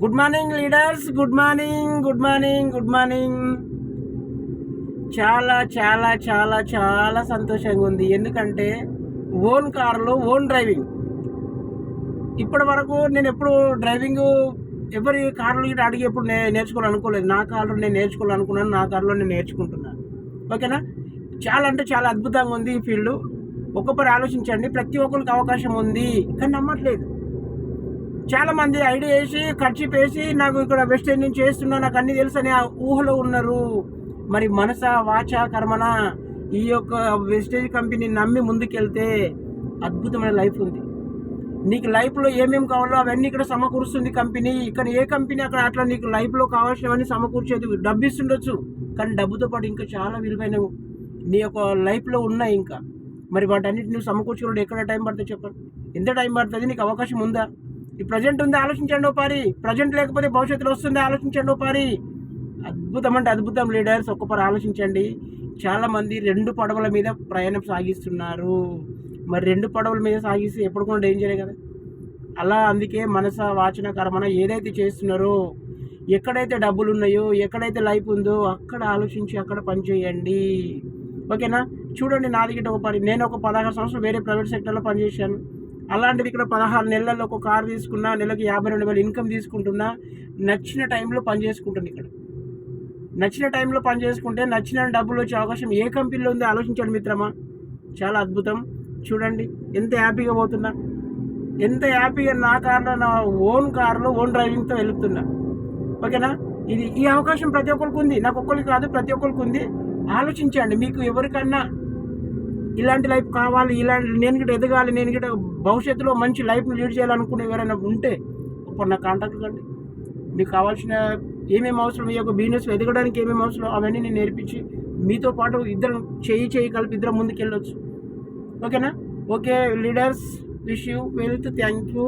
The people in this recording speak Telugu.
Good morning leaders good morning good morning good morning చాలా చాలా చాలా చాలా సంతోషంగా ఉంది. ఎందుకంటే ఓన్ కారులో ఓన్ డ్రైవింగ్. ఇప్పటి వరకు నేను ఎప్పుడు డ్రైవింగ్ ఎవరి కార్లు ఇటు అడిగి ఎప్పుడు నే నేర్చుకోవాలనుకోలేదు. నా కార్లో నేను నేర్చుకోవాలనుకున్నాను. నా కార్లో నేను నేర్చుకుంటున్నాను. ఓకేనా? చాలా అంటే చాలా అద్భుతంగా ఉంది ఈ ఫీల్డ్. ఒక్కొక్కరు ఆలోచించండి. ప్రతి ఒక్కరికి అవకాశం ఉంది. కానీ నమ్మట్లేదు. చాలామంది ఐడియా వేసి ఖర్చు వేసి నాకు ఇక్కడ వెస్ట్ ఎండ్ నుంచి చేస్తున్నా నాకు అన్ని తెలుసు అని ఆ ఊహలో ఉన్నారు. మరి మనస వాచ కర్మన ఈ యొక్క వెస్టేజ్ కంపెనీ నమ్మి ముందుకెళ్తే అద్భుతమైన లైఫ్ ఉంది. నీకు లైఫ్లో ఏమేమి కావాలో అవన్నీ ఇక్కడ సమకూరుస్తుంది కంపెనీ ఇక్కడ ఏ కంపెనీ అక్కడ అట్లా నీకు లైఫ్లో కావాల్సినవన్నీ సమకూర్చేది డబ్బు ఇస్తుండొచ్చు కానీ డబ్బుతో పాటు ఇంకా చాలా విలువైనవి నీ యొక్క లైఫ్లో ఉన్నాయి ఇంకా. మరి వాటన్నిటి నువ్వు సమకూర్చుకోవడం ఎక్కడ టైం పడుతుంది చెప్పండి ఎంత టైం పడుతుంది? నీకు అవకాశం ఉందా? ఈ ప్రజెంట్ ఉంది ఆలోచించండి ఓపారి. పారి ప్రజెంట్ లేకపోతే భవిష్యత్తులో వస్తుంది ఆలోచించండి ఓపారి. పారి అద్భుతం అంటే అద్భుతం లీడర్స్ ఒక్కపారి ఆలోచించండి. చాలామంది రెండు పడవల మీద ప్రయాణం సాగిస్తున్నారు. మరి రెండు పడవల మీద సాగిస్తే ఎప్పుడు కూడా డేంజరే కదా? అలా అందుకే మనస వాచన కర్మన ఏదైతే చేస్తున్నారో ఎక్కడైతే డబ్బులు ఉన్నాయో ఎక్కడైతే లైఫ్ ఉందో అక్కడ ఆలోచించి అక్కడ పని చేయండి. ఓకేనా? చూడండి నాది దగ్గర ఒక పని నేను ఒక పదహారు సంవత్సరాలు వేరే ప్రైవేట్ సెక్టర్లో పనిచేశాను. అలాంటిది ఇక్కడ పదహారు నెలల్లో ఒక కారు తీసుకున్నా నెలకి యాభై రెండు వేలు ఇన్కమ్ తీసుకుంటున్నా నచ్చిన టైంలో పని చేసుకుంటుంది ఇక్కడ. నచ్చిన టైంలో పని చేసుకుంటే నచ్చిన డబ్బులు వచ్చే అవకాశం ఏ కంపెనీలో ఉందో ఆలోచించండి మిత్రమా. చాలా అద్భుతం. చూడండి ఎంత హ్యాపీగా పోతున్నా. ఎంత హ్యాపీగా నా కార్లో నా ఓన్ కార్లో ఓన్ డ్రైవింగ్తో వెళుతున్నా. ఓకేనా? ఇది ఈ అవకాశం ప్రతి ఒక్కరికి ఉంది. నాకు ఒక్కరికి కాదు ప్రతి ఒక్కరికి ఉంది. ఆలోచించండి మీకు ఎవరికన్నా ఇలాంటి లైఫ్ కావాలి ఇలాంటి నేను గిట్ట ఎదగాలి నేను గిట్ట భవిష్యత్తులో మంచి లైఫ్ని లీడ్ చేయాలనుకునే ఎవరైనా ఉంటే ఇప్పుడు నా కాంటాక్ట్ కండి. మీకు కావాల్సిన ఏమేమి అవసరం ఈ యొక్క బిజినెస్ ఎదగడానికి ఏమేమి అవసరం అవన్నీ నేను నేర్పించి మీతో పాటు ఇద్దరం చేయి చేయి కలిపి ఇద్దరం ముందుకు వెళ్ళొచ్చు ఓకేనా? Okay leaders wish you wealth thank you